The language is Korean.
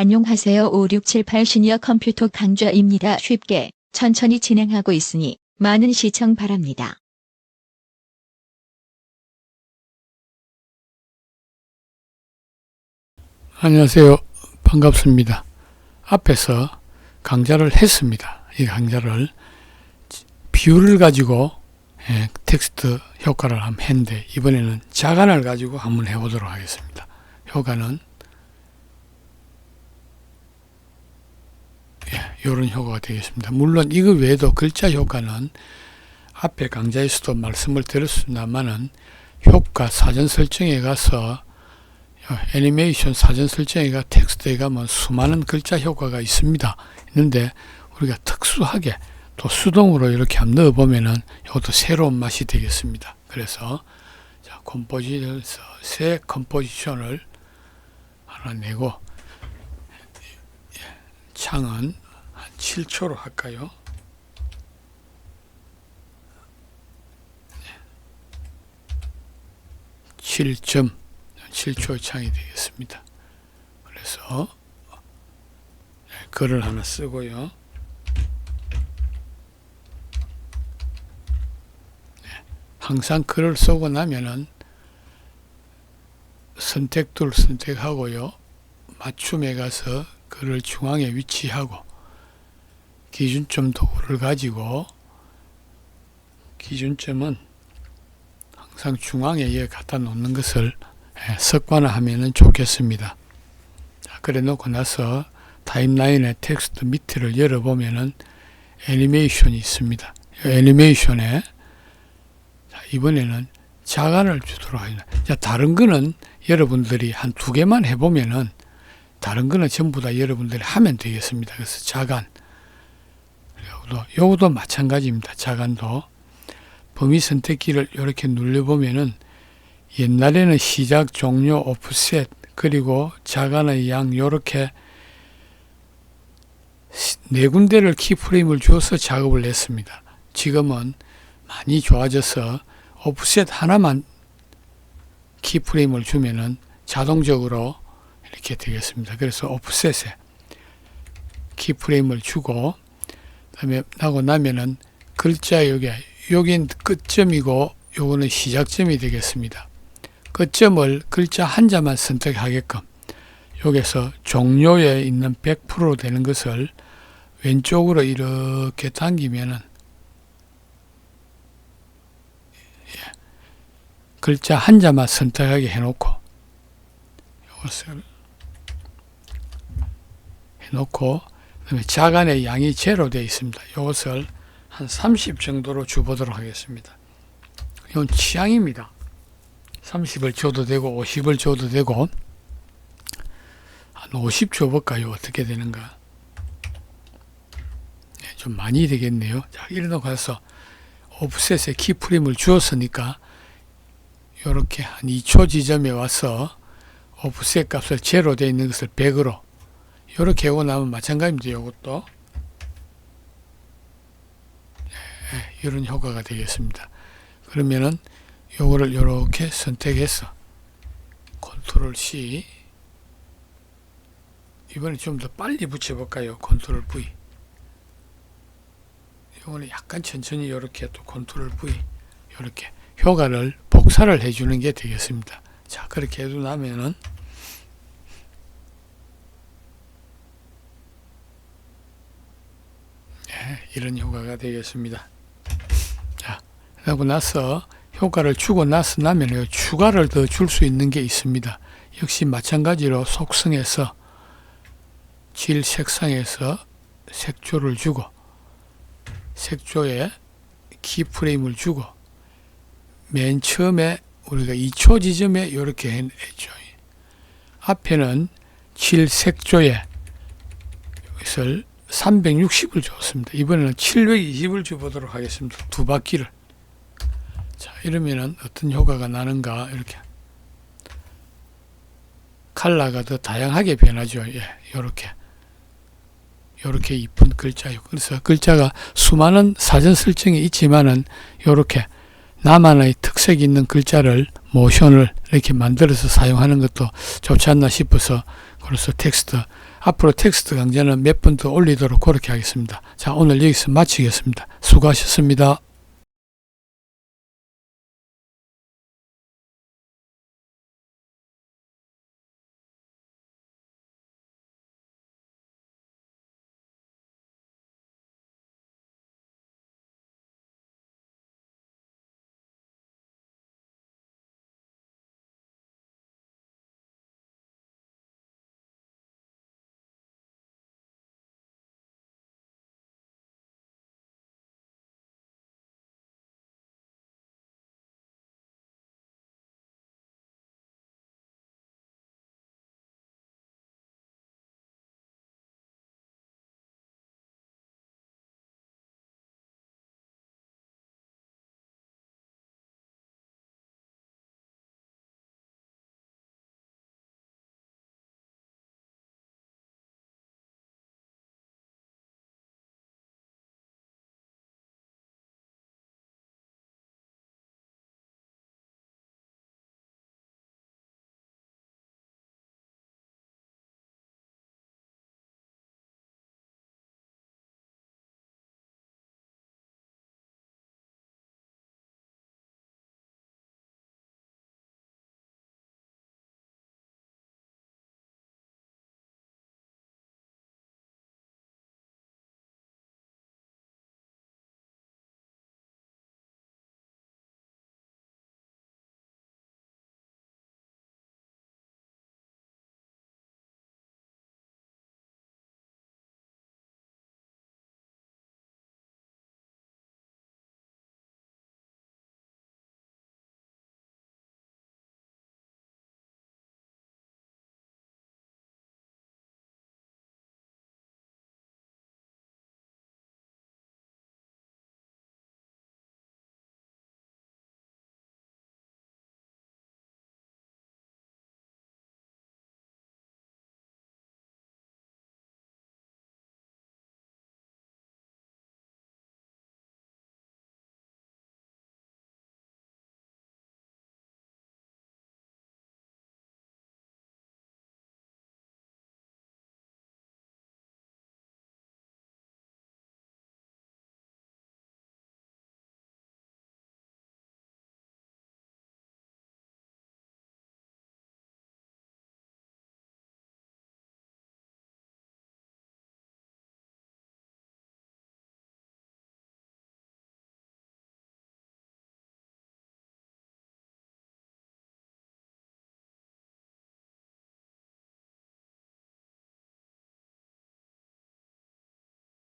안녕하세요. 5678 시니어 컴퓨터 강좌입니다. 쉽게, 천천히 진행하고 있으니 많은 시청 바랍니다. 안녕하세요. 반갑습니다. 앞에서 강좌를 했습니다. 이 강좌를 비율을 가지고 예, 텍스트 효과를 한번 했는데 이번에는 자간을 가지고 한번 해보도록 하겠습니다. 효과는 이런 효과가 되겠습니다. 물론 이거 외에도 글자 효과는 앞에 강좌에서도 말씀을 드렸습니다만은 효과 사전 설정에 가서 어, 애니메이션 사전 설정에가 텍스트에 가면 수많은 글자 효과가 있습니다. 있는데 우리가 특수하게 또 수동으로 이렇게 한번 넣어보면은 이것도 새로운 맛이 되겠습니다. 그래서 자 컴포지션에서 새 컴포지션을 하나 내고 창은 한 7초로 할까요? 7점 7초 창이 되겠습니다. 그래서 네, 글을 하나 쓰고요. 네, 항상 글을 쓰고 나면은 선택 툴 선택하고요. 맞춤에 가서 글을 중앙에 위치하고 기준점 도구를 가지고 기준점은 항상 중앙에 갖다 놓는 것을 예, 습관화하면 좋겠습니다. 자, 그래 놓고 나서 타임라인의 텍스트 밑을 열어보면은 애니메이션이 있습니다. 이 애니메이션에 자, 이번에는 자간을 주도록 하겠습니다. 자, 다른 거는 여러분들이 한 두 개만 해보면은 다른 거는 전부 다 여러분들이 하면 되겠습니다. 그래서 자간. 요것도, 요것도 마찬가지입니다. 자간도. 범위 선택기를 이렇게 눌러보면은 옛날에는 시작, 종료, 오프셋 그리고 자간의 양 요렇게 네 군데를 키프레임을 주어서 작업을 했습니다. 지금은 많이 좋아져서 오프셋 하나만 키프레임을 주면은 자동적으로 이렇게 되겠습니다. 그래서 오프셋에 키프레임을 주고 그 다음에 하고 나면은 글자 여기 여긴 끝점이고 요거는 시작점이 되겠습니다. 끝점을 글자 한자만 선택하게끔 여기서 종료에 있는 100% 되는 것을 왼쪽으로 이렇게 당기면은 예, 글자 한자만 선택하게 해놓고 이것을 해놓고 자간의 양이 제로 되어 있습니다. 이것을 한 30 정도로 주보도록 하겠습니다. 이건 취향입니다. 30을 줘도 되고 50을 줘도 되고 한 50 줘볼까요? 어떻게 되는가? 네, 좀 많이 되겠네요. 자, 이러고 가서 오프셋에 키프림을 주었으니까 이렇게 한 2초 지점에 와서 오프셋 값을 제로 되어 있는 것을 100으로 이렇게 하고 나면 마찬가지입니다. 이것도 네, 이런 효과가 되겠습니다. 그러면은 요거를 이렇게 선택해서 컨트롤 C 이번에 좀 더 빨리 붙여볼까요? 컨트롤 V 요거는 약간 천천히 이렇게 또 컨트롤 V 이렇게 효과를 복사를 해주는 게 되겠습니다. 자 그렇게 해도 나면은 네, 이런 효과가 되겠습니다. 자 그러고 나서 효과를 주고 나서 나면 추가를 더 줄 수 있는 게 있습니다. 역시 마찬가지로 속성에서 질 색상에서 색조를 주고 색조에 키프레임을 주고 맨 처음에 우리가 2초 지점에 이렇게 했죠. 앞에는 질 색조에 이것을 360을 줬습니다. 이번에는 720을 줘보도록 하겠습니다. 두 바퀴를. 자, 이러면은 어떤 효과가 나는가, 이렇게. 칼라가 더 다양하게 변하죠. 예, 요렇게. 요렇게 이쁜 글자요. 그래서 글자가 수많은 사전 설정이 있지만은 요렇게 나만의 특색 있는 글자를 모션을 이렇게 만들어서 사용하는 것도 좋지 않나 싶어서 그래서 텍스트 앞으로 텍스트 강좌는 몇 번 더 올리도록 그렇게 하겠습니다. 자, 오늘 여기서 마치겠습니다. 수고하셨습니다.